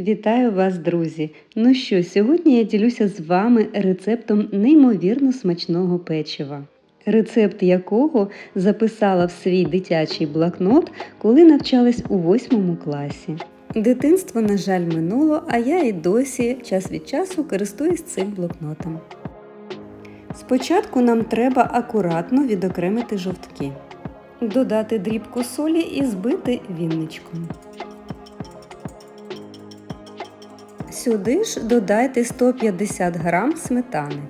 Вітаю вас, друзі! Ну що, сьогодні я ділюся з вами рецептом неймовірно смачного печива, рецепт якого записала в свій дитячий блокнот, коли навчалась у 8 класі. Дитинство, на жаль, минуло, а я і досі час від часу користуюсь цим блокнотом. Спочатку нам треба акуратно відокремити жовтки, додати дрібку солі і збити вінничком. Сюди ж додайте 150 г сметани.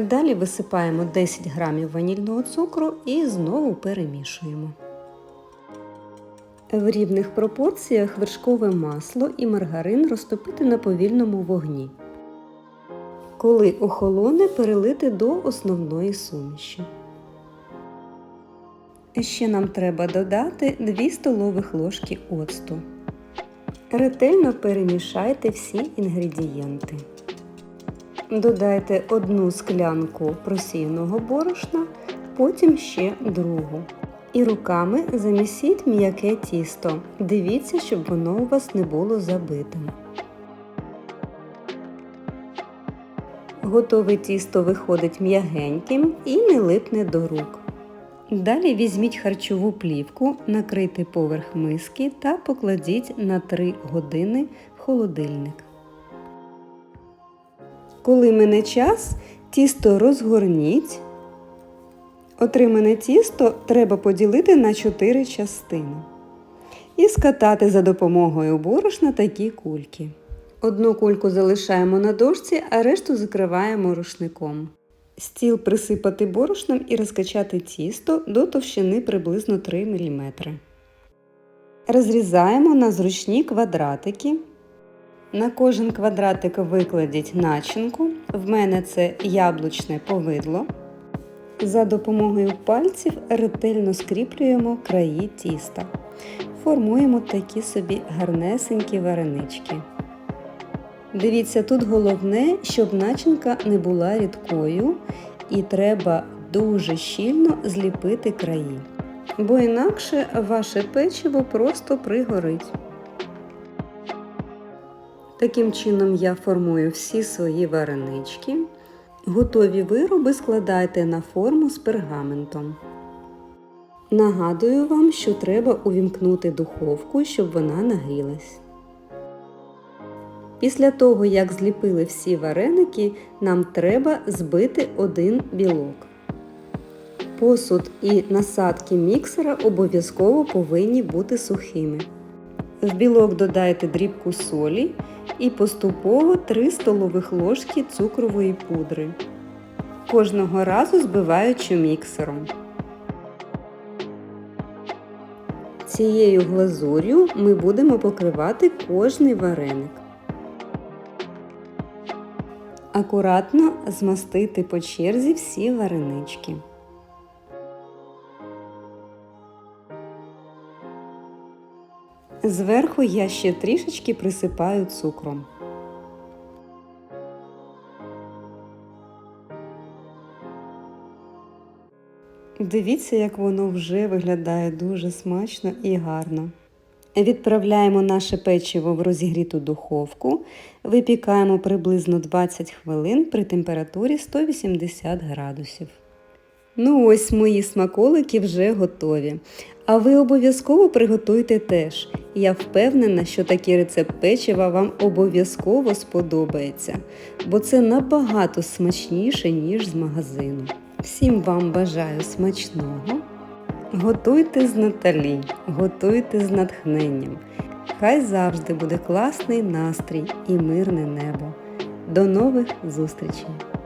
Далі висипаємо 10 г ванільного цукру і знову перемішуємо. В рівних пропорціях вершкове масло і маргарин розтопити на повільному вогні. Коли охолоне, перелити до основної суміші. Ще нам треба додати 2 столових ложки оцту. Ретельно перемішайте всі інгредієнти. Додайте одну склянку просіяного борошна, потім ще другу. І руками замісіть м'яке тісто. Дивіться, щоб воно у вас не було забитим. Готове тісто виходить м'ягеньким і не липне до рук. Далі візьміть харчову плівку, накрийте поверх миски та покладіть на 3 години в холодильник. Коли мине час, тісто розгорніть. Отримане тісто треба поділити на 4 частини і скатати за допомогою борошна такі кульки. Одну кульку залишаємо на дошці, а решту закриваємо рушником. Стіл присипати борошном і розкачати тісто до товщини приблизно 3 мм. Розрізаємо на зручні квадратики. На кожен квадратик викладіть начинку. В мене це яблучне повидло. За допомогою пальців ретельно скріплюємо краї тіста. Формуємо такі собі гарнесенькі варенички. Дивіться, тут головне, щоб начинка не була рідкою і треба дуже щільно зліпити краї, бо інакше ваше печиво просто пригорить. Таким чином я формую всі свої варенички. Готові вироби складайте на форму з пергаментом. Нагадую вам, що треба увімкнути духовку, щоб вона нагрілась. Після того, як зліпили всі вареники, нам треба збити один білок. Посуд і насадки міксера обов'язково повинні бути сухими. В білок додайте дрібку солі і поступово 3 столових ложки цукрової пудри. Кожного разу збиваючи міксером. Цією глазур'ю ми будемо покривати кожний вареник. Акуратно змастити по черзі всі варенички. Зверху я ще трішечки присипаю цукром. Дивіться, як воно вже виглядає дуже смачно і гарно. Відправляємо наше печиво в розігріту духовку, випікаємо приблизно 20 хвилин при температурі 180 градусів. Ну ось мої смаколики вже готові. А ви обов'язково приготуйте теж. Я впевнена, що такий рецепт печива вам обов'язково сподобається, бо це набагато смачніше, ніж з магазину. Всім вам бажаю смачного! Готуйте з Наталі, готуйте з натхненням. Хай завжди буде класний настрій і мирне небо. До нових зустрічей!